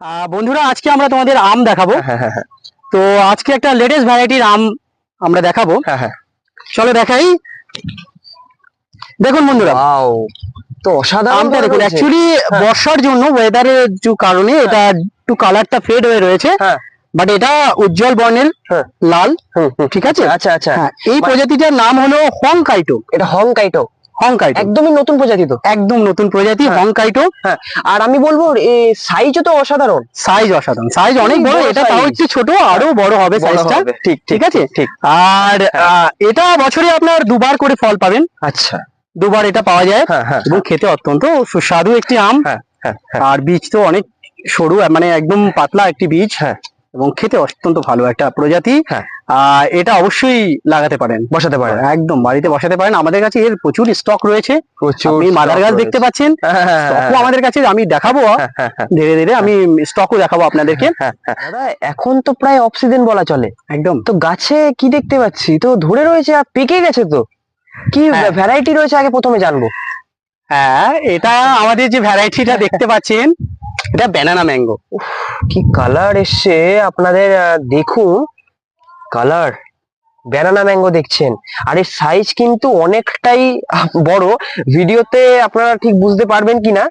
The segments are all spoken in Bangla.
আহ, বন্ধুরা আজকে আমরা তোমাদের আম দেখাবো। হ্যাঁ হ্যাঁ হ্যাঁ। তো আজকে একটা লেটেস্ট ভ্যারাইটির আম আমরা দেখাবো। হ্যাঁ হ্যাঁ। চলো দেখাই। দেখুন বন্ধুরা তো অসাধারণ আমটা দেখুন অ্যাকচুয়ালি বর্ষার জন্য ওয়েদারের যে কারণে এটা একটু কালারটা ফেড হয়ে রয়েছে। হ্যাঁ। বাট এটা উজ্জ্বল বর্ণের। লাল। ঠিক আছে? আচ্ছা আচ্ছা। হ্যাঁ এই মানে- প্রজাতিটার নাম হলো হংকাইটো এটা হংকাইটো হংকাইটো একদমই নতুন প্রজাতি তো। একদম নতুন প্রজাতি হ্যাঁ। হংকাইটো আর আমি বলব সাইজও তো অসাধারণ। সাইজ অসাধারণ। সাইজ অনেক বড় বড় এটা তাও একটু ছোট আরও বড় হবে সাইজটা ঠিক ঠিক আছে? ঠিক আর আহ, এটা বছরে আপনার দুবার করে ফল পাবেন। আচ্ছা। দুবার এটা পাওয়া যায়। হ্যাঁ হ্যাঁ। এবং খেতে অত্যন্ত সুস্বাদু একটি আম। হ্যাঁ হ্যাঁ হ্যাঁ। আর বীজ তো অনেক সরু মানে একদম পাতলা একটি বীজ। হ্যাঁ। এবং খেতে অত্যন্ত ভালো একটা প্রজাতি। হ্যাঁ। এটা অবশ্যই লাগাতে পারেন বসাতে পারেন একদম বাড়িতে বসাতে পারেন। আমাদের কাছে এর প্রচুর স্টক রয়েছে। প্রচুর মাদার গাছ দেখতে পাচ্ছেন। হ্যাঁ, হ্যাঁ, হ্যাঁ, আমাদের কাছে আমি দেখাবো। হ্যাঁ, হ্যাঁ, হ্যাঁ, ধীরে ধীরে আমি স্টকও দেখাবো আপনাদেরকে। হ্যাঁ, হ্যাঁ। এখন তো প্রায় অফ সিজন বলা চলে। একদম। তো গাছে কি দেখতে পাচ্ছি? তো ধরে রয়েছে আর পেকে গেছে তো। কি হ্যাঁ। ভ্যারাইটি রয়েছে আগে প্রথমে জানব। হ্যাঁ এটা আমাদের যে ভ্যারাইটিটা দেখতে পাচ্ছেন এটা ব্যানানা ম্যাঙ্গো কি কালার এসছে। আপনাদের দেখুন। কালার ব্যানানা ম্যাঙ্গো দেখছেন। আর এর সাইজ কিন্তু অনেকটাই বড়। ভিডিওতে আপনারা ঠিক বুঝতে পারবেন কিনা।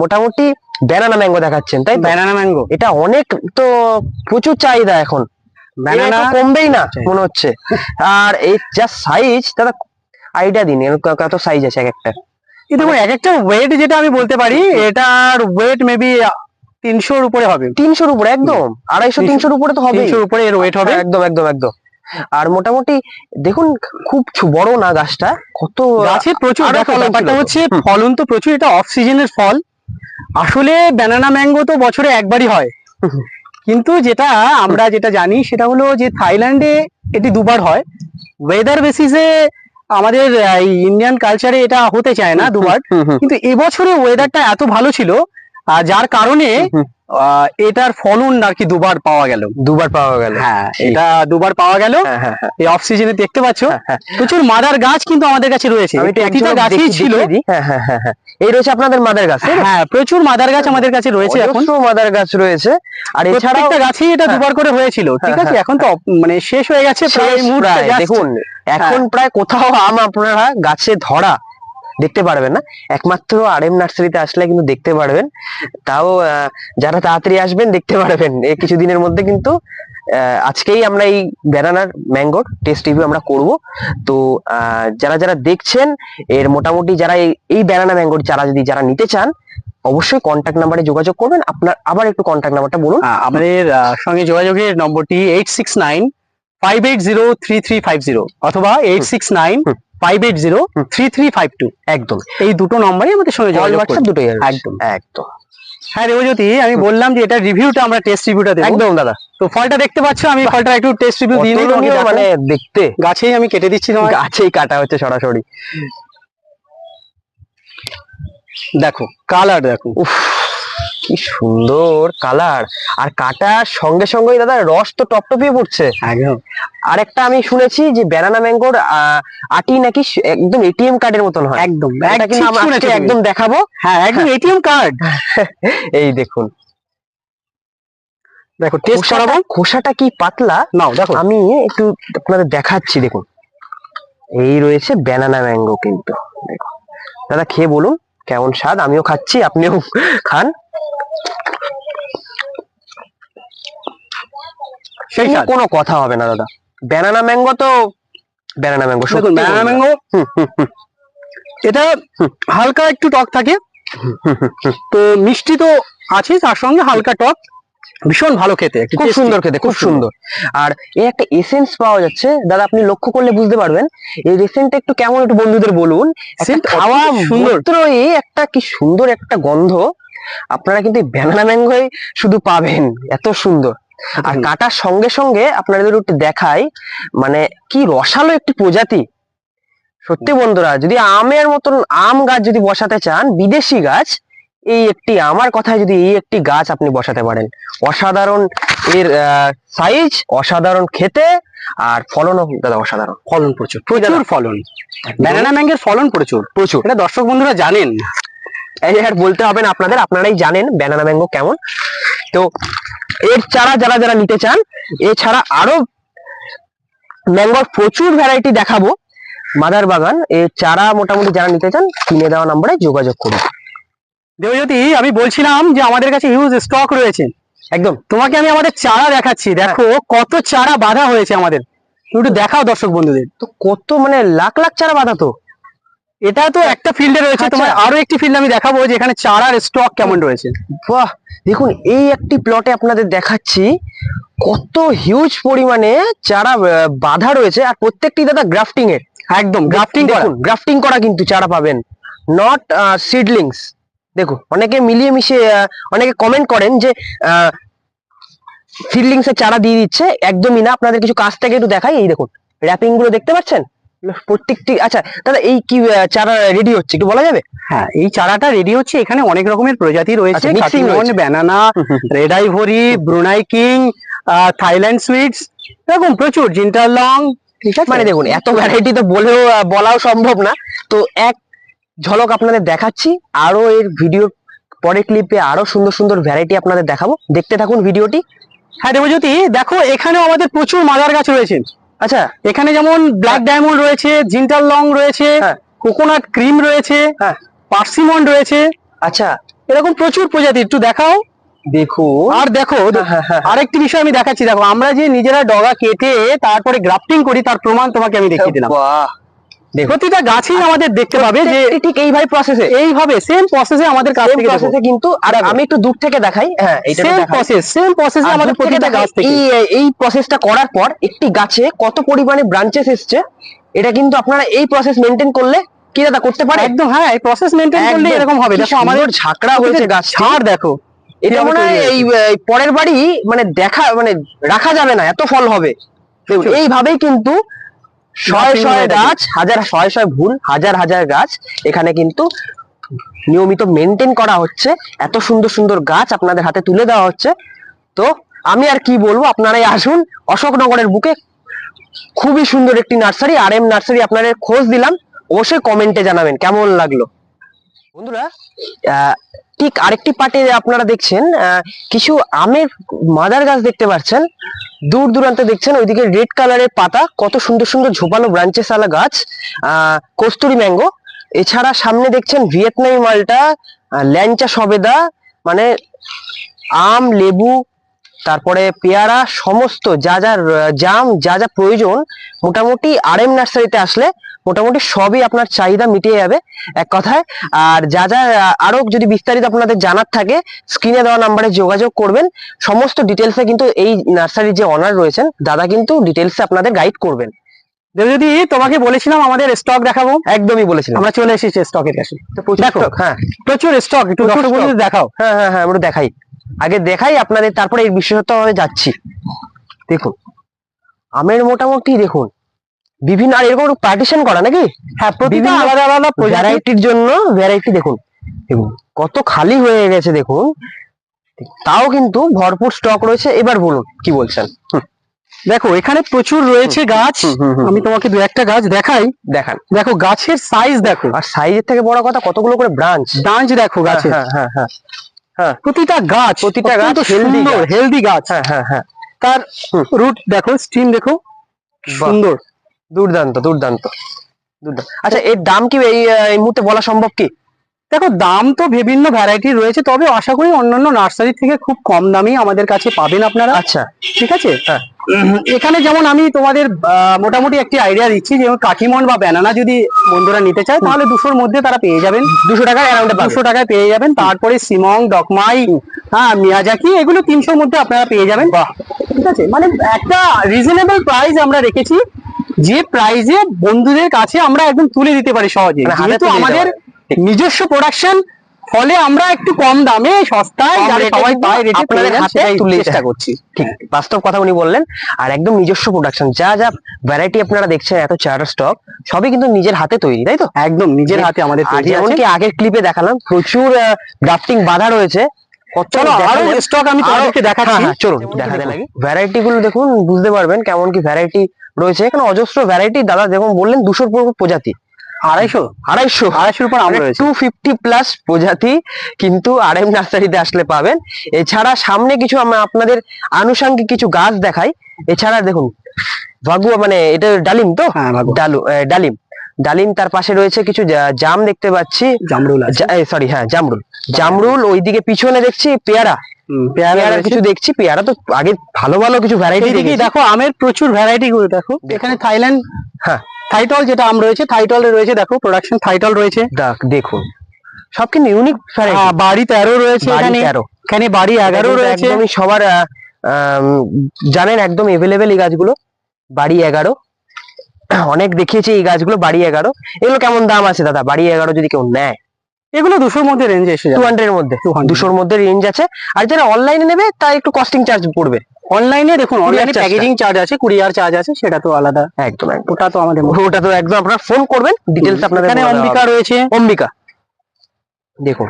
মোটামুটি ব্যানানা ম্যাঙ্গো দেখাচ্ছেন তাই? ব্যানানা ম্যাঙ্গো এটা অনেক তো প্রচুর চাহিদা এখন। ব্যানানা কমবেই না মনে হচ্ছে। আর এই যা সাইজ দাদা আইডিয়া দিন। এর কত সাইজ আছে এক একটা? দেখুন এক একটা ওয়েট যেটা আমি বলতে পারি এটার ওয়েট মেবি তিনশোর উপরে হবে। তিনশোর উপরে একদম। আড়াইশো তিনশোর উপরে তো হবে তিনশোর উপরে এর ওয়েট হবে। একদম একদম একদম। আর মোটামুটি দেখুন খুব বড় না গাছটা কত গাছে প্রচুর ব্যাপারটা তো। হচ্ছে ফলন তো প্রচুর এটা অফ সিজনের ফল। আসলে ব্যানানা ম্যাঙ্গো তো বছরে একবারই হয়। কিন্তু যেটা আমরা যেটা জানি সেটা হলো যে থাইল্যান্ডে এটি দুবার হয়। ওয়েদার বেসিসে আমাদের ইন্ডিয়ান কালচারে এটা হতে চায় না দুবার। কিন্তু এবছরে ওয়েদারটা এত ভালো ছিল যার কারণে এটার ফলন আর কি দুবার পাওয়া গেল। দুবার পাওয়া গেল। হ্যাঁ এটা দুবার পাওয়া গেল। হ্যাঁ, হ্যাঁ, হ্যাঁ, এই অফ সিজনে দেখতে পাচ্ছ। প্রচুর মাদার গাছ কিন্তু আমাদের কাছে রয়েছে। একটু প্রতিটা একজন ছিল। এই রয়েছে আপনাদের মাদার গাছ হ্যাঁ প্রচুর মাদার গাছ আমাদের কাছে রয়েছে এখন। মাদার গাছ রয়েছে। আর প্রত্যেকটা গাছেই এটা। দুবার করে হয়েছিল ঠিক আছে? এখন তো মানে শেষ হয়ে গেছে প্রায় মুহূর্তে দেখুন। এখন প্রায় কোথাও আম আপনারা গাছে ধরা দেখতে পারবেন না। একমাত্র আর এম নার্সারিতে আসলে কিন্তু দেখতে পারবেন। তাও যারা তাড়াতাড়ি আসবেন দেখতে পারবেন। এই কিছুদিনের মধ্যে কিন্তু আজকেই আমরা এই ব্যানানার ম্যাঙ্গোর টেস্ট রিভিউ আমরা করব। তো যারা যারা দেখছেন এর মোটামুটি যারা এই- ব্যানানা ম্যাঙ্গোর চারা যদি যারা নিতে চান অবশ্যই কন্ট্যাক্ট নাম্বারে যোগাযোগ করবেন। আপনার আবার একটু কন্ট্যাক্ট নাম্বারটা বলুন। আমাদের সঙ্গে যোগাযোগের নম্বরটি eight six nine five eight zero three three five zero অথবা eight six nine. Five eight zero three three five two একদম। এই দুটো নম্বরই আমাদের সঙ্গে যোগাযোগ হোয়াটসঅ্যাপ দুটোই একদম। একদম। হ্যাঁ রেবজ্যোতি আমি বললাম যে এটা রিভিউটা আমরা টেস্ট রিভিউটা দেবো। একদম দাদা। তো ফলটা দেখতে পাচ্ছ আমি ফলটা একটু টেস্ট রিভিউ দিয়ে দেখো। মানে দেখতে। গাছেই আমি কেটে দিচ্ছি তোমার গাছেই কাটা হচ্ছে সরাসরি। দেখো কালার দেখো। উফ। কি সুন্দর কালার আর কাটার সঙ্গে সঙ্গেই দাদা রস তো টপটপিয়ে পড়ছে। একদম। আর আমি শুনেছি যে ব্যানানা ম্যাঙ্গোর আটি নাকি একদম এটিএম কার্ডের মতন হয়। একদম। একদম। দেখাবো। হ্যাঁ একদম এটিএম কার্ড এই দেখুন। দেখো টেস্ট করাবো। খোসাটা কি পাতলা? নাও দেখো। আমি একটু আপনাদের দেখাচ্ছি দেখুন। এই রয়েছে ব্যানানা ম্যাঙ্গো কিন্তু। দেখো। দাদা খেয়ে বলুন কেমন স্বাদ। আমিও খাচ্ছি আপনিও খান। সেই কোনো কথা হবে না দাদা। ব্যানানা ম্যাঙ্গো তো ব্যানানা ম্যাঙ্গো দেখুন ব্যানানা ম্যাঙ্গো এটা হালকা একটু টক থাকে। তো মিষ্টি তো আছে তার সঙ্গে হালকা টক। ভীষণ ভালো খেতে খুব সুন্দর খেতে খুব সুন্দর। আর এই একটা এসেন্স পাওয়া যাচ্ছে। দাদা আপনি লক্ষ্য করলে বুঝতে পারবেন এই এসেন্সটা একটু কেমন একটু বন্ধুদের বলুন। খাওয়া সুন্দর। একটা কি সুন্দর একটা গন্ধ। আপনারা কিন্তু ব্যানানা ম্যাঙ্গোই শুধু পাবেন। এত সুন্দর। আর। কাটার সঙ্গে সঙ্গে আপনাদের একটু দেখাই মানে কি রসালো একটি প্রজাতি। সত্যি বন্ধুরা যদি আমের মতন আম গাছ যদি বসাতে চান বিদেশি গাছ এই একটি আমার কথায় যদি এই একটি গাছ আপনি বসাতে পারেন। অসাধারণ এর সাইজ অসাধারণ খেতে আর ফলনও দাদা অসাধারণ। ফলন প্রচুর। প্রচুর ফলন। ব্যানানা ম্যাঙ্গের ফলন প্রচুর। প্রচুর। এটা দর্শক বন্ধুরা জানেন। আর বলতে হবে না আপনাদের, আপনারাই জানেন ব্যানানা ম্যাঙ্গো কেমন। তো এর চারা যারা যারা নিতে চান, এছাড়া আরও ম্যাঙ্গোর প্রচুর ভ্যারাইটি দেখাবো। মাদার বাগান, এর চারা মোটামুটি যারা নিতে চান, কিনে দেওয়া নম্বরে যোগাযোগ করুন। দেবজ্যোতি, আমি বলছিলাম যে আমাদের কাছে হিউজ স্টক রয়েছে। একদম। তোমাকে আমি আমাদের চারা দেখাচ্ছি। দেখো কত চারা বাঁধা হয়েছে আমাদের। একটু দেখাও দর্শক বন্ধুদের। তো কত মানে লাখ লাখ চারা বাঁধা তো। এটা তো একটা ফিল্ডে রয়েছে। আচ্ছা। তোমার আরও একটি ফিল্ড আমি দেখাবো যে এখানে চারার স্টক কেমন রয়েছে। বাহ! দেখুন এই একটি প্লটে আপনাদের দেখাচ্ছি কত হিউজ পরিমাণে চারা বাঁধা রয়েছে। আর প্রত্যেকটি দাদা গ্রাফটিং এর। একদম গ্রাফটিং দেখুন গ্রাফটিং করা কিন্তু চারা পাবেন। নট সিডলিংস দেখুন অনেকে মিলিয়ে মিশিয়ে অনেকে কমেন্ট করেন যে সিডলিংস এর চারা দিয়ে দিচ্ছে। একদমই না। আপনাদের কিছু কাছ থেকে একটু দেখাই। এই দেখুন র্যাপিংগুলো দেখতে পাচ্ছেন? প্রত্যেকটি আচ্ছা দাদা এই কি চারা রেডি হচ্ছে একটু বলা যাবে? হ্যাঁ এই চারাটা রেডি হচ্ছে এখানে অনেক রকমের প্রজাতি রয়েছে banana red ivory Brunei king Thailand sweets এরকম প্রচুর জিন্টারলং ঠিক আছে। মানে দেখুন এত ভ্যারাইটি তো বলেও বলাও সম্ভব না। তো এক ঝলক আপনাদের দেখাচ্ছি আরও এর ভিডিও পরে ক্লিপে আরও সুন্দর সুন্দর ভ্যারাইটি আপনাদের দেখাবো। দেখতে থাকুন ভিডিওটি হ্যাঁ দেবজ্যোতি দেখো এখানেও আমাদের প্রচুর মাদার গাছ রয়েছে। আচ্ছা এখানে যেমন ব্ল্যাক ডায়মন্ড রয়েছে জিন্টার লং রয়েছে হ্যাঁ। কোকোনাট ক্রিম রয়েছে হ্যাঁ। পার্সিমন রয়েছে। আচ্ছা। এরকম প্রচুর প্রজাতি একটু দেখাও। দেখো। আর দেখো হ্যাঁ, হ্যাঁ, হ্যাঁ। আরেকটি বিষয় আমি দেখাচ্ছি। দেখো আমরা যে নিজেরা ডগা কেটে তারপরে গ্রাফটিং করি তার প্রমাণ তোমাকে আমি দেখিয়ে দিলাম। প্রতিটা গাছই আমাদের দেখতে পাবে যে ঠিক এইভাবে প্রসেসে এইভাবে সেম প্রসেসে আমাদের কাছ থেকে প্রসেসে কিন্তু আর আমি একটু দূর থেকে দেখাই। হ্যাঁ এটা সেম প্রসেস সেম প্রসেসে আমাদের প্রতিটা গাছ থেকে। এই এই প্রসেসটা করার পর একটি গাছে কত পরিমাণে ব্রাঞ্চেস এসছে এটা কিন্তু আপনারা এই প্রসেস মেনটেন করলে কি দাদা করতে পারে? একদম হ্যাঁ এই প্রসেস মেনটেন করলে এরকম হবে। দেখো আমাদের ঝাঁকড়া হয়েছে গাছ ছাড় দেখো এটা মনে হয় এই পরের বাড়ি মানে দেখা মানে রাখা যাবে না এত ফল হবে। এইভাবেই কিন্তু শয়ে শয়ে। গাছ হাজার শয়ে শয়ে ভুল হাজার হাজার গাছ। এখানে কিন্তু নিয়মিত মেনটেন করা হচ্ছে। এত সুন্দর সুন্দর গাছ আপনাদের হাতে তুলে দেওয়া হচ্ছে। তো আমি আর কি বলব আপনারাই আসুন। অশোকনগরের বুকে খুবই সুন্দর একটি নার্সারি আর এম নার্সারি আপনাদের খোঁজ দিলাম। অবশ্যই কমেন্টে জানাবেন কেমন লাগল? বন্ধুরা আহ, ঠিক আরেকটি পার্টে আপনারা দেখছেন কিছু আমের মাদার গাছ দেখতে পাচ্ছেন। দূর দূরান্তে দেখছেন, ওইদিকে রেড কালারের পাতা, কত সুন্দর সুন্দর ঝোপালো ব্রাঞ্চেস আলা গাছ কস্তুরি ম্যাঙ্গো। এছাড়া সামনে দেখছেন ভিয়েতনামি মালটা ল্যাংচা সবেদা মানে আম, লেবু, তারপরে পেয়ারা, সমস্ত যা যা জাম, যা যা প্রয়োজন, মোটামুটি আর এম নার্সারিতে আসলে মোটামুটি সবই আপনার চাহিদা মিটিয়ে যাবে এক কথায়। আর যা যা আরও যদি বিস্তারিত আপনাদের জানার থাকে স্ক্রিনে দেওয়া নাম্বারে যোগাযোগ করবেন। সমস্ত ডিটেলসে কিন্তু এই নার্সারির যে অনার রয়েছেন দাদা কিন্তু ডিটেলসে আপনাদের গাইড করবেন। যদি তোমাকে বলেছিলাম আমাদের স্টক দেখাবো। একদমই বলেছিলাম। আমরা চলে এসেছি স্টকের কাছে। তো প্রচুর দেখো। হ্যাঁ। প্রচুর স্টক একটু দর্শক বন্ধুদের দেখাও। হ্যাঁ হ্যাঁ হ্যাঁ আমরা দেখাই। আগে দেখাই আপনাদের তারপরে এই বিশেষত্ব ভাবে যাচ্ছি। দেখুন আমের মোটামুটি দেখুন বিভিন্ন আর এরকম পার্টিশন করা নাকি? হ্যাঁ প্রতিটা আলাদা আলাদা ভ্যারাইটির জন্য ভ্যারাইটি দেখুন। দেখুন কত খালি হয়ে গেছে দেখুন। তাও কিন্তু ভরপুর স্টক রয়েছে। এবার বলুন কি বলছেন? দেখো এখানে প্রচুর রয়েছে গাছ। আমি তোমাকে দু একটা গাছ দেখাই। দেখান। দেখো গাছের সাইজ দেখো। আর সাইজের থেকে বড় কথা কতগুলো করে ব্রাঞ্চ ডাঞ্চ দেখো হ্যাঁ হ্যাঁ হ্যাঁ প্রতিটা গাছ প্রতিটা গাছ সুন্দর হেলদি গাছ। হ্যাঁ হ্যাঁ হ্যাঁ। তার রুট দেখো স্টিম দেখো সুন্দর। দুর্দান্ত দুর্দান্ত দুর্দান্ত। আচ্ছা এর দাম কি এই এই মুহূর্তে বলা সম্ভব কি? দেখো দাম তো বিভিন্ন ভ্যারাইটির রয়েছে তবে আশা করি অন্যান্য নার্সারি থেকে খুব কম দামেই আমাদের কাছে পাবেন আপনারা। আচ্ছা। ঠিক আছে? হ্যাঁ। এখানে যেমন আমি তোমাদের মোটামুটি একটি আইডিয়া দিচ্ছি যেমন কাঠিমন বা ব্যানানা যদি বন্ধুরা নিতে চায় তাহলে দুশোর মধ্যে তারা পেয়ে যাবেন। দুশো টাকা অ্যারাউন্ডে দুশো টাকায় পেয়ে যাবেন। তারপরে সিমং ডকমাই হ্যাঁ মিয়াজাকি এগুলো তিনশোর মধ্যে আপনারা পেয়ে যাবেন। ঠিক আছে? মানে একটা রিজনেবল প্রাইস আমরা রেখেছি। যে প্রাইজে বন্ধুদের কাছে আমরা একদম তুলে দিতে পারি সহজে। মানে যেহেতু আমাদের নিজস্ব প্রোডাকশন ফলে আমরা একটু কম দামে সস্তায় কম সবাই পায় রেটে আপনাদের হাতে তুলে চেষ্টা করছি। ঠিক। বাস্তব কথা উনি বললেন আর একদম নিজস্ব প্রোডাকশন যা যা ভ্যারাইটি আপনারা দেখছেন এত চার স্টক সবই কিন্তু নিজের হাতে তৈরি তাই তো? একদম নিজের হাতে আমাদের আছে। যেমনকি আগের ক্লিপে দেখালাম প্রচুর গ্রাফটিং বাধা রয়েছে। চলো আরও স্টক আমি তোমাদেরকে দেখাচ্ছি। হ্যাঁ, হ্যাঁ, চলুন দেখাতে লাগে। ভ্যারাইটি গুলো দেখুন বুঝতে পারবেন কেমন কি ভ্যারাইটি রয়েছে। এখানে অজস্র ভ্যারাইটি দাদা যেমন বললেন দুশোর পর প্রজাতি। আড়াইশো? আড়াইশো। আড়াইশোর উপর আম রয়েছে। টু ফিফটি প্লাস প্রজাতি কিন্তু আর এম নার্সারিতে আসলে পাবেন। এছাড়া সামনে কিছু আমরা আপনাদের আনুষঙ্গিক কিছু গাছ দেখাই। এছাড়া দেখুন ভাগুয়া মানে এটা ডালিম তো? হ্যাঁ ডালু ডালিম। ডালিম তার পাশে রয়েছে কিছু জাম দেখতে পাচ্ছি। জামরুল সরি হ্যাঁ জামরুল। জামরুল। ওইদিকে পিছনে দেখছি পেয়ারা। পেয়ারা কিছু দেখছি পেয়ারা তো আগে ভালো ভালো কিছু ভ্যারাইটি দেখি দেখো আমের প্রচুর ভ্যারাইটি গুলো দেখো। এখানে থাইল্যান্ড হ্যাঁ। থাইটল যেটা আম রয়েছে থাইটল রয়েছে দেখো প্রোডাকশন থাইটল রয়েছে। দেখ- দেখুন। সব কিন্তু ইউনিক আহ, ভ্যারাইটি বাড়ি তেরো রয়েছে এখানে। তেরো। এখানে বাড়ি এগারো রয়েছে। একদমই সবার জানেন একদম এভেলেবেল এই গাছগুলো। বাড়ি এগারো। অনেক দেখিয়েছি এই গাছগুলো বাড়ি এগারো। এগুলো কেমন দাম আছে দাদা? বাড়ি এগারো যদি কেউ নেয়। এগুলো দুশোর মধ্যে রেঞ্জ এসে টু হান্ড্রেড এর মধ্যে। দুশোর মধ্যে রেঞ্জ আছে। আর যারা অনলাইনে নেবে তার একটু কস্টিং চার্জ পড়বে। অনলাইনে দেখুন অনলাইনে প্যাকেজিং চার্জ আছে কুরিয়ার চার্জ আছে সেটা তো আলাদা। একদম ওটা তো আমাদের ওটা তো একদম আপনারা ফোন করবেন ডিটেলস আপনাদের এখানে অম্বিকা রয়েছে। অম্বিকা। দেখুন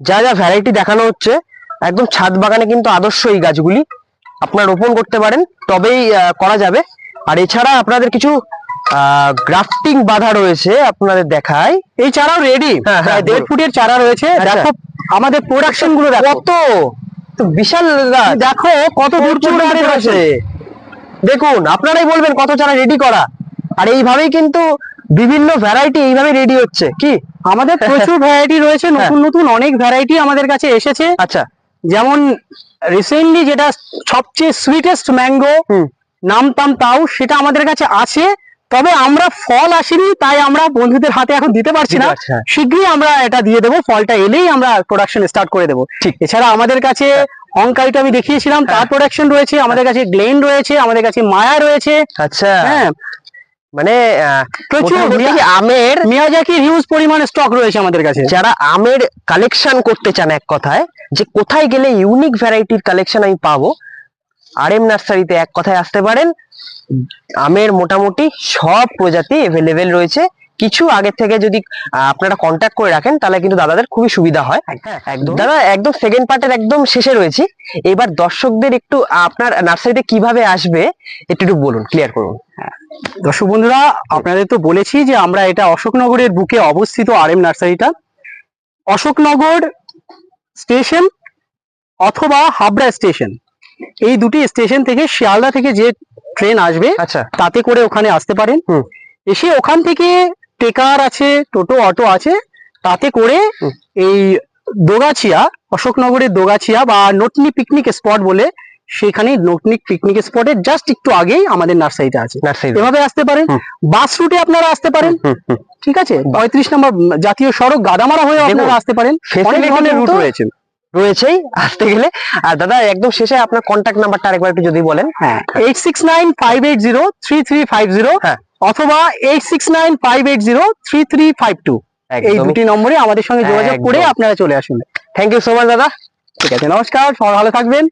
যা যা ভ্যারাইটি দেখানো হচ্ছে একদম ছাদ বাগানে কিন্তু আদর্শ এই গাছগুলি। আপনারা রোপণ করতে পারেন তবেই করা যাবে। আর এছাড়া আপনাদের কিছু গ্রাফটিং বাধা রয়েছে আপনাদের দেখায়। এই চারাও রেডি হ্যাঁ, হ্যাঁ, দেড় ফুটের চারা রয়েছে। আচ্ছা। দেখো আমাদের প্রোডাকশনগুলো কত? বিশাল দেখো কত দূর রয়েছে। দেখুন আপনারাই বলবেন কত চারা রেডি করা। আর এইভাবেই কিন্তু বিভিন্ন ভ্যারাইটি এইভাবে রেডি হচ্ছে। কি? আমাদের প্রচুর ভ্যারাইটি রয়েছে। নতুন নতুন অনেক ভ্যারাইটি আমাদের কাছে এসেছে। আচ্ছা। যেমন রিসেন্টলি যেটা সবচেয়ে সুইটেস্ট ম্যাঙ্গো হুম। নাম তাম তাও সেটা আমাদের কাছে আছে। তবে আমরা ফল আসেনি তাই আমরা বন্ধুদের হাতে এখন দিতে পারছি না। শীঘ্রই আমরা এটা দিয়ে দেবো ফলটা এলেই আমরা প্রোডাকশন স্টার্ট করে দেবো। এছাড়া আমাদের কাছে অঙ্কারিটা আমি দেখিয়েছিলাম তার প্রোডাকশন রয়েছে আমাদের কাছে গ্লেন রয়েছে আমাদের কাছে মায়া রয়েছে। আচ্ছা। হ্যাঁ। মানে প্রচুর আমের মিয়াজাকির হিউজ পরিমাণে স্টক রয়েছে আমাদের কাছে। যারা আমের কালেকশন করতে চান এক কথায় যে কোথায় গেলে ইউনিক ভ্যারাইটির কালেকশন আমি পাবো আর এম নার্সারিতে এক কথায় আসতে পারেন আমের মোটামুটি সব প্রজাতি এভেলেবেল রয়েছে। কিছু আগে থেকে যদি আপনারা কন্ট্যাক্ট করে রাখেন তাহলে কিন্তু দাদাদের খুবই সুবিধা হয়। একদম। দাদা একদম সেকেন্ড পার্টের একদম শেষে রয়েছি। এবার দর্শকদের একটু আপনার নার্সারিতে কীভাবে আসবে একটু একটু বলুন ক্লিয়ার করুন। দর্শক বন্ধুরা আপনাদের তো বলেছি যে আমরা এটা অশোকনগরের বুকে অবস্থিত আর এম নার্সারিটা অশোকনগর স্টেশন অথবা হাবড়া স্টেশন। এই দুটি স্টেশন থেকে শিয়ালদা থেকে যে ট্রেন আসবে আচ্ছা। তাতে করে ওখানে আসতে পারেন। এসে ওখান থেকে টেকার আছে টোটো অটো আছে তাতে করে এই দোগাছিয়া অশোকনগরের দোগাছিয়া বা নটনি পিকনিক স্পট বলে সেখানে নটনি পিকনিক স্পটের জাস্ট একটু আগেই আমাদের নার্সারিটা আছে। এভাবে আসতে পারেন। বাস রুটে আপনারা আসতে পারেন। ঠিক আছে? পঁয়ত্রিশ নম্বর জাতীয় সড়ক গাদামারা হয়ে আপনারা আসতে পারেন। অনেক ধরনের রুট রয়েছে। রয়েছেই আসতে গেলে। আর দাদা একদম শেষে আপনার কন্ট্যাক্ট নাম্বারটা আরেকবার একটু যদি বলেন। হ্যাঁ eight six nine five eight zero three three five zero হ্যাঁ। অথবা eight six nine five eight zero three three five two এই দুটি নম্বরে আমাদের সঙ্গে যোগাযোগ করে আপনারা চলে আসুন। থ্যাংক ইউ সো মাচ দাদা। ঠিক আছে নমস্কার সবাই ভালো থাকবেন।